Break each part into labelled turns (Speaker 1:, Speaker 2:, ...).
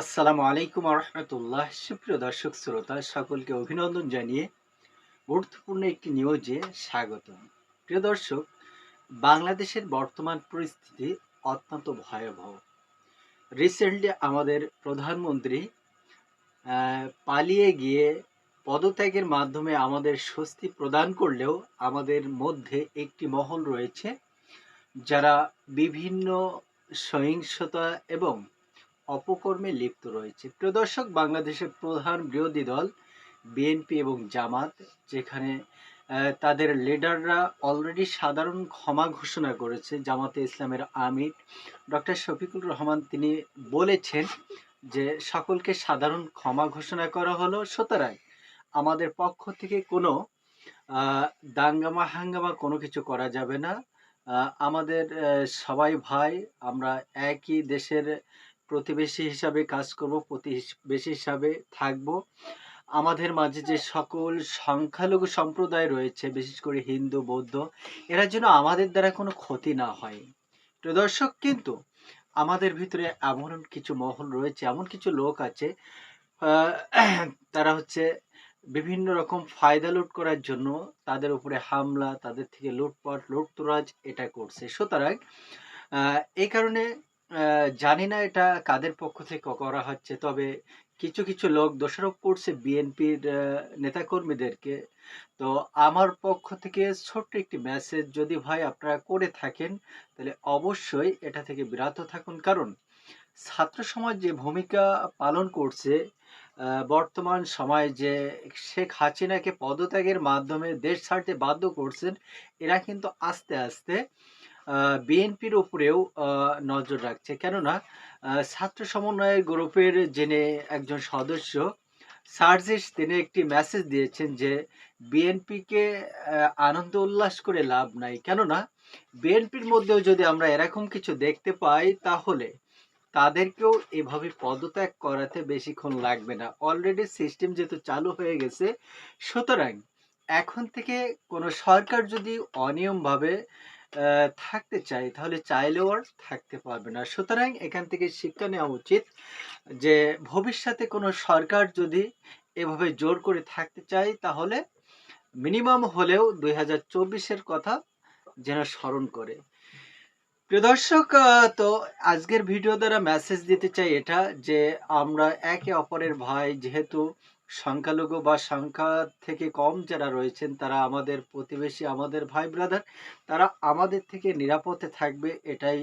Speaker 1: আসসালামু আলাইকুম রহমতুল্লাহ সুপ্রিয় দর্শক, শ্রোতা, সকলকে অভিনন্দন জানিয়ে গুরুত্বপূর্ণ একটি নিউজে স্বাগত। প্রিয় দর্শক, বাংলাদেশের বর্তমান পরিস্থিতি অত্যন্ত ভয়াবহ। রিসেন্টলি আমাদের প্রধানমন্ত্রী পালিয়ে গিয়ে পদত্যাগের মাধ্যমে আমাদের স্বস্তি প্রদান করলেও আমাদের মধ্যে একটি মহল রয়েছে, যারা বিভিন্ন সহিংসতা এবং অপকর্মে লিপ্ত রয়েছে। প্রিয় দর্শক, বাংলাদেশের প্রধান বিরোধী দল বিএনপি এবং জামাত, যেখানে তাদের লিডাররা অলরেডি সাধারণ ক্ষমা ঘোষণা করেছে জামাতে ইসলামের আমির ডক্টর শফিকুর রহমান। তিনি বলেছেন যে, সকলকে সাধারণ ক্ষমা ঘোষণা করা হলো। সুতরাং আমাদের পক্ষ থেকে কোনো দাঙ্গামা হাঙ্গামা কোনো কিছু করা যাবে না। আমাদের সবাই ভাই, আমরা একই দেশের প্রতিবেশী হিসাবে কাজ করব, প্রতিবেশী হিসাবে থাকব। আমাদের মাঝে যে সকল সংখ্যালঘু সম্প্রদায় রয়েছে, বিশেষ করে হিন্দু, বৌদ্ধ, এরা যেন আমাদের দ্বারা কোনো ক্ষতি না হয়। প্রিয় দর্শক, কিন্তু আমাদের ভিতরে এমন কিছু মহল রয়েছে, এমন কিছু লোক আছে তারা হচ্ছে বিভিন্ন রকম ফায়দা লুট করার জন্য তাদের উপরে হামলা, তাদের থেকে লুটপাট, লুটতরাজ এটা করছে। সুতরাং এই কারণে জানি না এটা কাদের পক্ষ থেকে করা হচ্ছে, তবে কিছু কিছু লোক, দোষারোপ করছে বিএনপির নেতাকর্মীদেরকে। তো আমার পক্ষ থেকে ছোট্ট একটি মেসেজ যদি ভাই আপনারা করে থাকেন, তাহলে অবশ্যই এটা থেকে বিরত থাকুন। কারণ ছাত্র সমাজ যে ভূমিকা পালন করছে বর্তমান সময়ে যে শেখ হাসিনাকে পদত্যাগের মাধ্যমে দেশ ছাড়তে বাধ্য করছেন, এরা কিন্তু আস্তে আস্তে বিএনপির উপরেও নজর রাখছে। কেননা ছাত্র সমন্বয় গ্রুপের যিনি একজন সদস্য, সার্জিস, তিনি একটি মেসেজ দিয়েছেন যে, বিএনপিকে আনন্দ উল্লাস করে লাভ নাই। কেননা, বিএনপির মধ্যেও যদি আমরা এরকম কিছু দেখতে পাই, তাহলে তাদেরকেও এভাবে পদত্যাগ করাতে বেশিক্ষণ লাগবে না। অলরেডি সিস্টেম যেহেতু চালু হয়ে গেছে, সুতরাং এখন থেকে কোনো সরকার যদি অনিয়মভাবে থাকতে চাই, তাহলে চাইলেও আর থাকতে পারবে না। সুতরাং এখান থেকে শিক্ষা নেওয়া উচিত যে, ভবিষ্যতে কোনো সরকার যদি এভাবে জোর করে থাকতে চায়, তাহলে মিনিমাম হলেও দুই হাজার কথা যেন স্মরণ করে। প্রিয় দর্শক তো আজকের ভিডিও দ্বারা মেসেজ দিতে চাই এটা যে আমরা একে অপরের ভাই যেহেতু সংখ্যালঘু বা সংখ্যা থেকে কম যারা রয়েছেন, তারা আমাদের প্রতিবেশী, আমাদের ভাই ব্রাদার তারা আমাদের থেকে নিরাপদে থাকবে এটাই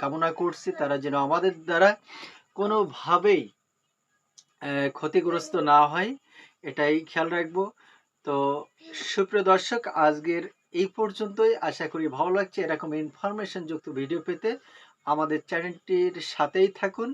Speaker 1: কামনা করছি। তারা যেন আমাদের দ্বারা কোনোভাবেই ক্ষতিগ্রস্ত না হয়, এটাই খেয়াল রাখব। তো সুপ্রিয় দর্শক, আজকের এই পর্যন্তই। আশা করি ভালো লাগছে এরকম ইনফরমেশন যুক্ত ভিডিও পেতে। আমাদের চ্যানেলটির সাথেই থাকুন।